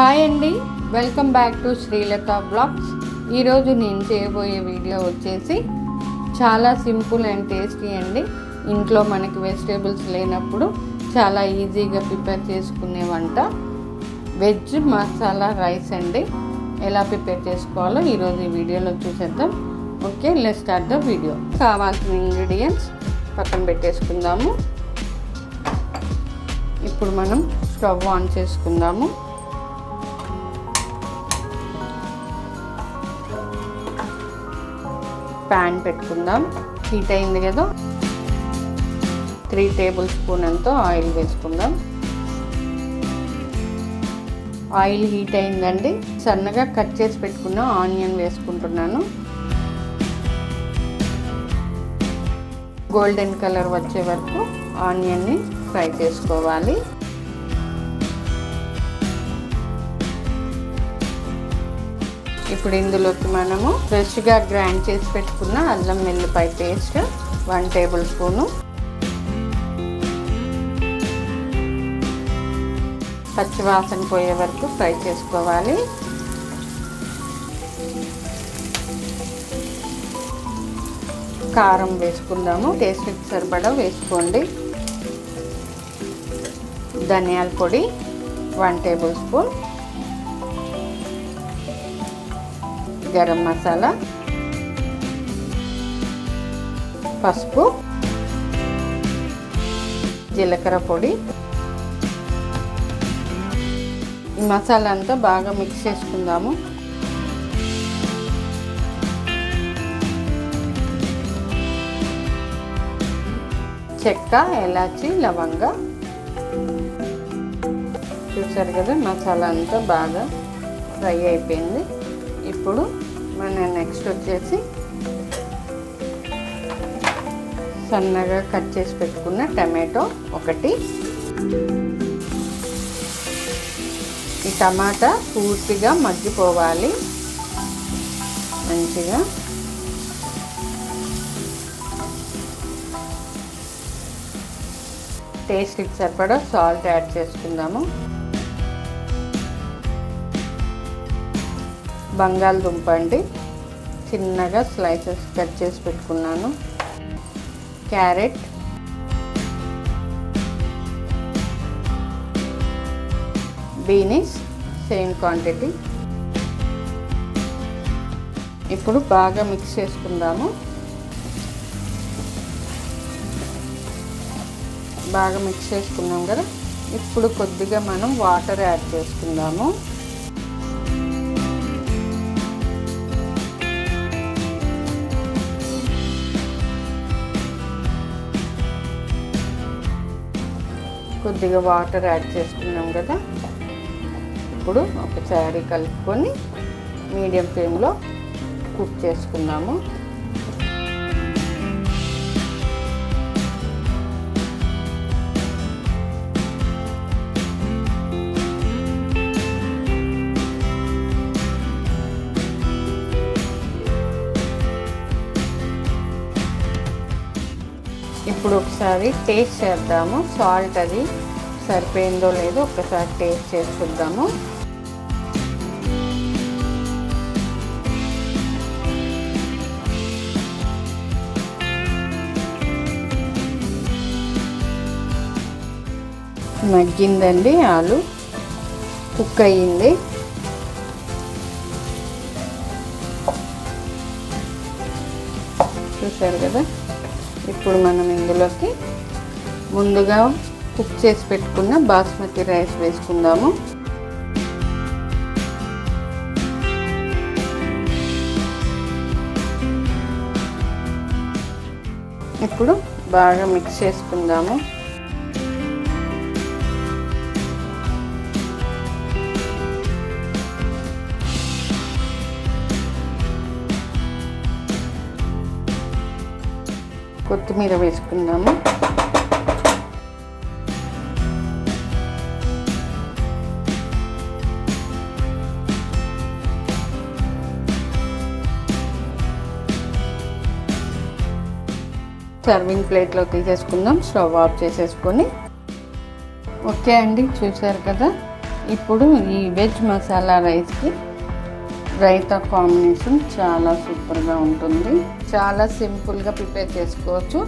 Hi అండి welcome back to Srilatha blogs ఈరోజు నేను చేయబోయే వీడియో వచ్చేసి చాలా సింపుల్ అండ్ టేస్టీ అండి. ఇంట్లో మనకి వెజిటేబుల్స్ లేనప్పుడు చాలా ఈజీగా ప్రిపేర్ చేసుకునే వంట. వెజ్ మసాలా రైస్ అండి. ఎలా ప్రిపేర్ చేసుకోవాలో ఈరోజు ఈ వీడియోలో చూసేద్దాం. Okay let start the video కావాల్సిన ఇంగ్రీడియంట్స్ పక్కన పెట్టేసుకుందాము. ఇప్పుడు మనం స్టవ్ ఆన్ చేసుకుందాము. ప్యాన్ పెట్టుకుందాం. హీట్ అయింది కదా. త్రీ టేబుల్ స్పూన్ అంతా ఆయిల్ వేసుకుందాం. ఆయిల్ హీట్ అయిందండి. సన్నగా కట్ చేసి పెట్టుకున్న ఆనియన్ వేసుకుంటున్నాను. గోల్డెన్ కలర్ వచ్చే వరకు ఆనియన్ని ఫ్రై చేసుకోవాలి. ఇప్పుడు ఇందులోకి మనము ఫ్రెష్గా గ్రైండ్ చేసి పెట్టుకున్న అల్లం వెల్లిపాయ పేస్ట్ వన్ టేబుల్ స్పూను. పచ్చివాసన పోయే వరకు ఫ్రై చేసుకోవాలి. కారం వేసుకుందాము. టేస్ట్కి సరిపడా వేసుకోండి. ధనియాల పొడి one tablespoon. Garam masala పసుపు జీలకర్ర పొడి. ఈ మసాలా అంతా బాగా మిక్స్ చేసుకుందాము. చెక్క ఎలాచి లవంగ. చూసారు కదా మసాలా అంతా బాగా ఫ్రై అయిపోయింది. ఇప్పుడు మన నెక్స్ట్ వచ్చేసి సన్నగా కట్ చేసి పెట్టుకున్న టమాటో ఒకటి. ఈ టమాటా పూర్తిగా మగ్గిపోవాలి. మంచిగా. టేస్ట్కి సరిపడా సాల్ట్ యాడ్ చేసుకుందాము. బంగాళదుంప అండి. చిన్నగా స్లైసెస్ కట్ చేసి పెట్టుకున్నాను. క్యారెట్. Beans same quantity. ఇప్పుడు బాగా మిక్స్ చేసుకుందాము. బాగా మిక్స్ చేసుకున్నాం కదా. ఇప్పుడు కొద్దిగా మనం వాటర్ యాడ్ చేసుకుందాము. కొద్దిగా వాటర్ యాడ్ చేసుకున్నాం కదా. ఇప్పుడు ఒకసారి కలుపుకొని మీడియం ఫ్లేమ్లో కుక్ చేసుకుందాము. ఇప్పుడు ఒకసారి టేస్ట్ చేద్దాము. సాల్ట్ అది. సరిపోయిందో లేదో ఒకసారి టేస్ట్ చేసి చూద్దాము. మగ్గిందండి ఆలు. కుక్ అయ్యింది. చూసారు కదా? ఇప్పుడు మనం ఇందులోకి ముందుగా కుక్ చేసి పెట్టుకున్న బాస్మతి రైస్ వేసుకుందాము. ఇప్పుడు బాగా మిక్స్ చేసుకుందాము. కొత్తిమీర వేసుకుందాము. సర్వింగ్ ప్లేట్లోకి తీసేసుకుందాం స్టవ్ ఆఫ్ చేసేసుకొని. ఓకే అండి చూసారు కదా? ఇప్పుడు ఈ వెజ్ మసాలా రైస్కి రైతా కాంబినేషన్ చాలా సూపర్గా ఉంటుంది. చాలా సింపుల్గా ప్రిపేర్ చేసుకోవచ్చు.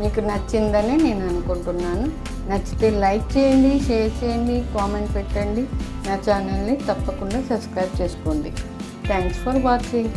మీకు నచ్చిందని నేను అనుకుంటున్నాను. నచ్చితే లైక్ చేయండి షేర్ చేయండి కామెంట్ పెట్టండి. నా ఛానల్ని తప్పకుండా సబ్స్క్రైబ్ చేసుకోండి. Thanks for watching.